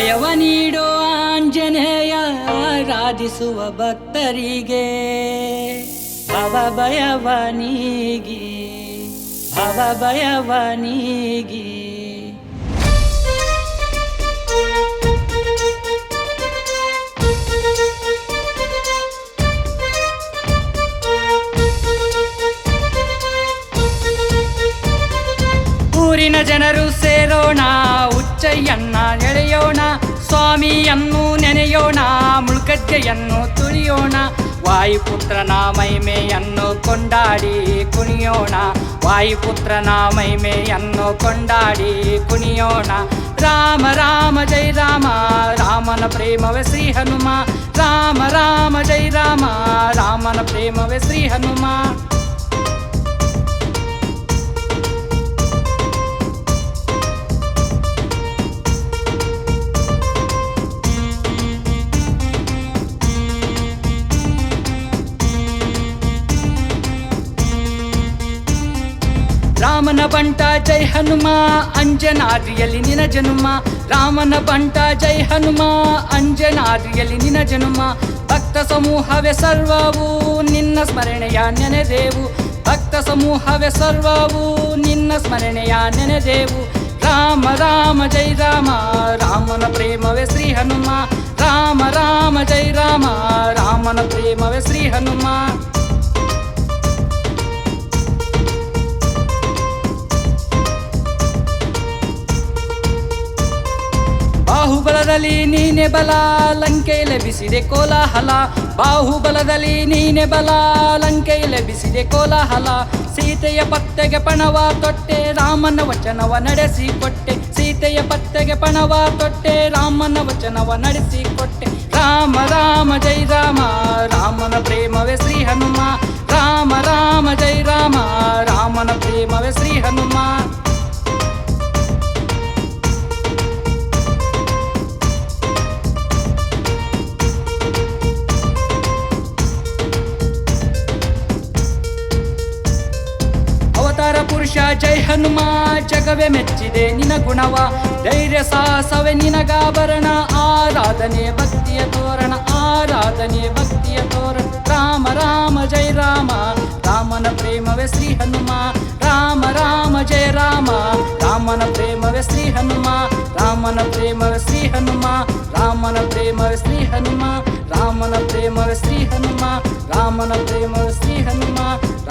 ಭಯವ ನೀಡೋ ಆಂಜನೇಯ ರಾಧಿಸುವ ಭಕ್ತರಿಗೆ. ಬ ಭಯವ ನೀಗಿ ಅವ ಭಯವ ನೀಗಿ. ಊರಿನ ಜನರು ಸೇರೋಣ ಉಚ್ಚಯ್ಯನ್ನ ಎಳೆಯೋಣ ಸ್ವಾಮಿಯನ್ನು ನೆನೆಯೋಣ ಮುಳ್ಕಜ್ಜೆಯನ್ನು ತುಳಿಯೋಣ ವಾಯುಪುತ್ರನ ಮಹಿಮೆಯನ್ನು ಕೊಂಡಾಡಿ ಕುಣಿಯೋಣ ವಾಯುಪುತ್ರನ ಮಹಿಮೆಯನ್ನು ಕೊಂಡಾಡಿ ಕುಣಿಯೋಣ ರಾಮ ರಾಮ ಜೈ ರಾಮ ರಾಮನ ಪ್ರೇಮವೇ ಶ್ರೀ ಹನುಮ ರಾಮ ರಾಮ ಜೈ ರಾಮ ರಾಮನ ಪ್ರೇಮವೇ ಶ್ರೀ ಹನುಮ ರಾಮನ ಬಂಟ ಜೈ ಹನುಮ, ಅಂಜನಾದ್ರಿಯಲ್ಲಿ ನಿನ ಜನುಮ. ರಾಮನ ಬಂಟ ಜೈ ಹನುಮ, ಅಂಜನಾದ್ರಿಯಲ್ಲಿ ನಿನ ಜನುಮ. ಭಕ್ತ ಸಮೂಹವೇ ಸರ್ವವು, ನಿನ್ನ ಸ್ಮರಣೆಯ ನೆನೆದೇವು ಭಕ್ತ ಸಮೂಹವೇ ಸರ್ವವು, ನಿನ್ನ ಸ್ಮರಣೆಯ ನೆನೆದೇವು ರಾಮ ರಾಮ, ಜೈ ರಾಮ, ರಾಮನ ಪ್ರೇಮವೇ ಶ್ರೀ ಹನುಮ. ರಾಮ ರಾಮ, ಜೈ ರಾಮ, ರಾಮನ ಪ್ರೇಮವೇ ಶ್ರೀ ಹನುಮ. ಬಾಹುಬಲದಲ್ಲಿ ನೀನೆ ಬಲ, ಲಂಕೆ ಲಭಿಸಿದೆ ಕೋಲಾಹಲ. ಬಾಹುಬಲದಲ್ಲಿ ನೀನೆ ಬಲ, ಲಂಕೆ ಲಭಿಸಿದೆ ಕೋಲಾಹಲ. ಸೀತೆಯ ಪತ್ತೆಗೆ ಪಣವ ತೊಟ್ಟೆ, ರಾಮನ ವಚನವ ನಡೆಸಿ ಕೊಟ್ಟೆ. ಸೀತೆಯ ಪತ್ತೆಗೆ ಪಣವ ತೊಟ್ಟೆ, ರಾಮನ ವಚನವ ನಡೆಸಿ ಕೊಟ್ಟೆ. ರಾಮ ರಾಮ, ಜೈ ರಾಮ. ರಾಮನ ಪ್ರೇಮವೇ ಶ್ರೀ ಹನುಮ. ರಾಮ ರಾಮ, ಜೈ ರಾಮ. ರಾಮನ ಪ್ರೇಮವೇ ಶ್ರೀ ಹನುಮ. ಪುರುಷ ಜೈ ಹನುಮ ಜಗವೇ ಮೆಚ್ಚಿದೆ ನಿನ ಗುಣವ ಧೈರ್ಯ ಸಾಹಸವೇ ನಿನಗಾಭರಣ ಆರಾಧನೆ ಭಕ್ತಿಯ ತೋರಣ ಆರಾಧನೆ ಭಕ್ತಿಯ ತೋರಣ ರಾಮ ರಾಮ ಜೈ ರಾಮ ರಾಮನ ಪ್ರೇಮವೇ ಶ್ರೀ ಹನುಮ ರಾಮ ರಾಮ ಜಯ ರಾಮ ರಾಮನ ಪ್ರೇಮವೇ ಶ್ರೀ ಹನುಮ ರಾಮನ ಪ್ರೇಮವೇ ಶ್ರೀ ಹನುಮ ರಾಮನ ಪ್ರೇಮವೇ ಶ್ರೀ ಹನುಮ ರಾಮನ ಪ್ರೇಮವೇ ಶ್ರೀ ಹನುಮ ರಾಮನ ಪ್ರೇಮವೇ ಶ್ರೀ ಹನುಮ ರಾಮನ ಪ್ರೇಮವೇ